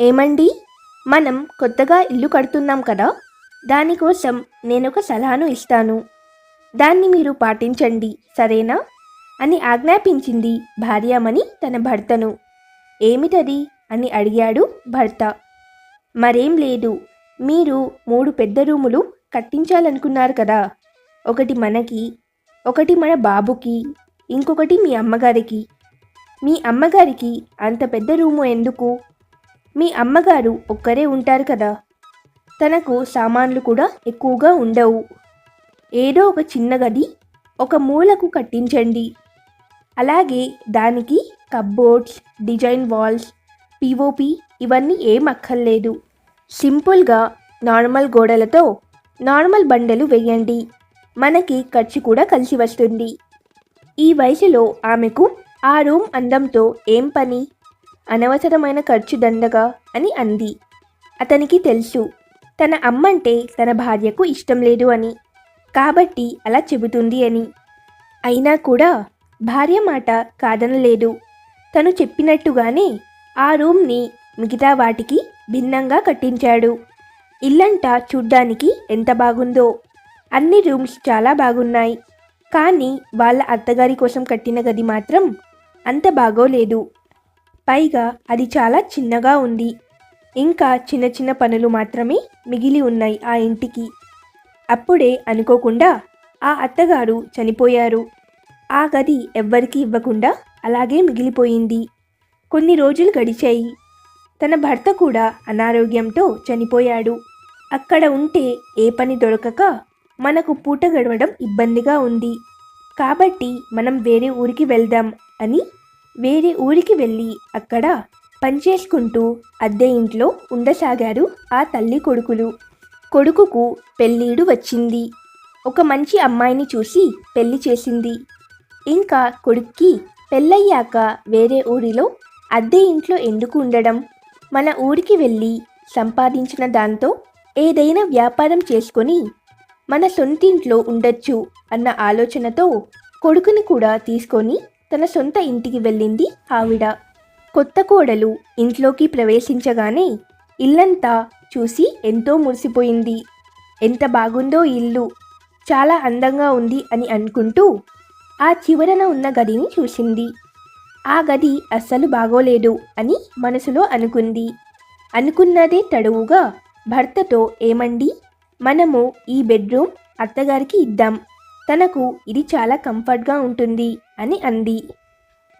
ఏమండి? మనం కొత్తగా ఇల్లు కడుతున్నాం కదా? దానికోసం నేను ఒక సలహాను ఇస్తాను. దాన్ని మీరు పాటించండి సరేనా? అని ఆజ్ఞాపించింది భార్యామణి తన భర్తను. ఏమిటది? అని అడిగాడు భర్త. మరేం లేదు. మీరు మూడు పెద్ద రూములు కట్టించాలనుకున్నారు కదా? ఒకటి మనకి ఒకటి మన బాబుకి ఇంకొకటి మీ అమ్మగారికి. మీ అమ్మగారికి అంత పెద్ద రూము ఎందుకు? మీ అమ్మగారు ఒక్కరే ఉంటారు కదా. తనకు సామాన్లు కూడా ఎక్కువగా ఉండవు. ఏదో ఒక చిన్న గది ఒక మూలకు కట్టించండి. అలాగే దానికి కబ్బోర్డ్స్ డిజైన్ వాల్స్ పిఓపి ఇవన్నీ ఏం అక్కర్లేదు. సింపుల్గా నార్మల్ గోడలతో నార్మల్ బండలు వేయండి. మనకి ఖర్చు కూడా కలిసి వస్తుంది. ఈ వయసులో ఆమెకు ఆ రూమ్ అందంతో ఏం పని? అనవసరమైన ఖర్చు దండగా అని అంది. అతనికి తెలుసు తన అమ్మంటే తన భార్యకు ఇష్టం లేదు అని. కాబట్టి అలా చెబుతుంది అని. అయినా కూడా భార్య మాట కాదనలేదు. తను చెప్పినట్టుగానే ఆ రూమ్ని మిగతా వాటికి భిన్నంగా కట్టించాడు. ఇల్లంతా చూడ్డానికి ఎంత బాగుందో. అన్ని రూమ్స్ చాలా బాగున్నాయి. కానీ వాళ్ళ అత్తగారి కోసం కట్టిన గది మాత్రం అంత బాగోలేదు. పైగా అది చాలా చిన్నగా ఉంది. ఇంకా చిన్న చిన్న పనులు మాత్రమే మిగిలి ఉన్నాయి ఆ ఇంటికి. అప్పుడే అనుకోకుండా ఆ అత్తగారు చనిపోయారు. ఆ గది ఎవ్వరికీ ఇవ్వకుండా అలాగే మిగిలిపోయింది. కొన్ని రోజులు గడిచాయి. తన భర్త కూడా అనారోగ్యంతో చనిపోయాడు. అక్కడ ఉంటే ఏ పని దొరకక మనకు పూట గడవడం ఇబ్బందిగా ఉంది. కాబట్టి మనం వేరే ఊరికి వెళ్దాం అని వేరే ఊరికి వెళ్ళి అక్కడ పనిచేసుకుంటూ అద్దె ఇంట్లో ఉండసాగారు ఆ తల్లి కొడుకులు. కొడుకుకు పెళ్ళీడు వచ్చింది. ఒక మంచి అమ్మాయిని చూసి పెళ్ళి చేసింది. ఇంకా కొడుక్కి పెళ్ళయ్యాక వేరే ఊరిలో అద్దె ఇంట్లో ఎందుకు ఉండడం? మన ఊరికి వెళ్ళి సంపాదించిన దాంతో ఏదైనా వ్యాపారం చేసుకొని మన సొంతింట్లో ఉండొచ్చు అన్న ఆలోచనతో కొడుకుని కూడా తీసుకొని తన సొంత ఇంటికి వెళ్ళింది ఆవిడ. కొత్త కోడలు ఇంట్లోకి ప్రవేశించగానే ఇల్లంతా చూసి ఎంతో మురిసిపోయింది. ఎంత బాగుందో ఇల్లు. చాలా అందంగా ఉంది అని అనుకుంటూ ఆ చివరన ఉన్న గదిని చూసింది. ఆ గది అస్సలు బాగోలేదు అని మనసులో అనుకుంది. అనుకున్నదే తడువుగా భర్తతో ఏమండి? మనము ఈ బెడ్రూమ్ అత్తగారికి ఇద్దాం. తనకు ఇది చాలా కంఫర్ట్గా ఉంటుంది. అని అంది.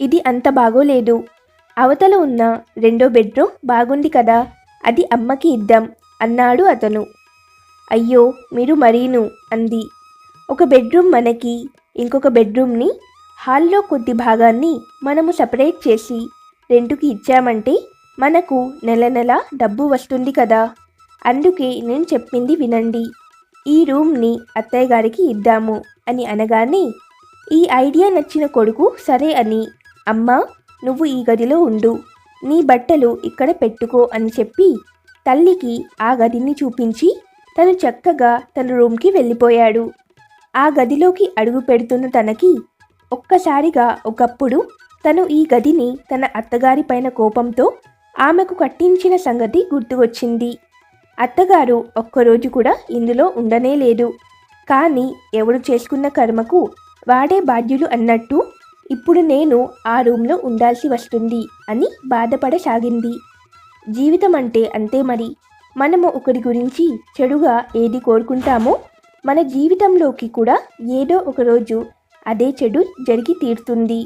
ఇది అంత బాగోలేదు. అవతల ఉన్న రెండో బెడ్రూమ్ బాగుంది కదా అది అమ్మకి ఇద్దాం అన్నాడు అతను. అయ్యో మీరు మరీను అంది. ఒక బెడ్రూమ్ మనకి ఇంకొక బెడ్రూమ్ని హాల్లో కొద్ది భాగాన్ని మనము సపరేట్ చేసి రెంటుకి ఇచ్చామంటే మనకు నెల నెల డబ్బు వస్తుంది కదా. అందుకే నేను చెప్పింది వినండి. ఈ రూమ్ని అత్తయ్య గారికి ఇద్దాము అని అనగానే ఈ ఐడియా నచ్చిన కొడుకు సరే అని. అమ్మా నువ్వు ఈ గదిలో ఉండు. నీ బట్టలు ఇక్కడ పెట్టుకో అని చెప్పి తల్లికి ఆ గదిని చూపించి తను చక్కగా తన రూమ్కి వెళ్ళిపోయాడు. ఆ గదిలోకి అడుగు పెడుతున్న తనకి ఒక్కసారిగా ఒకప్పుడు తను ఈ గదిని తన అత్తగారి పైన కోపంతో ఆమెకు కట్టించిన సంగతి గుర్తుకొచ్చింది. అత్తగారు ఒక్కరోజు కూడా ఇందులో ఉండనే లేదు. కానీ ఎవడు చేసుకున్న కర్మకు వాడే బాధ్యులు అన్నట్టు ఇప్పుడు నేను ఆ రూమ్లో ఉండాల్సి వస్తుంది అని బాధపడసాగింది. జీవితం అంటే అంతే మరి. మనము ఒకరి గురించి చెడుగా ఏది కోరుకుంటామో మన జీవితంలోకి కూడా ఏదో ఒకరోజు అదే చెడు జరిగి తీరుతుంది.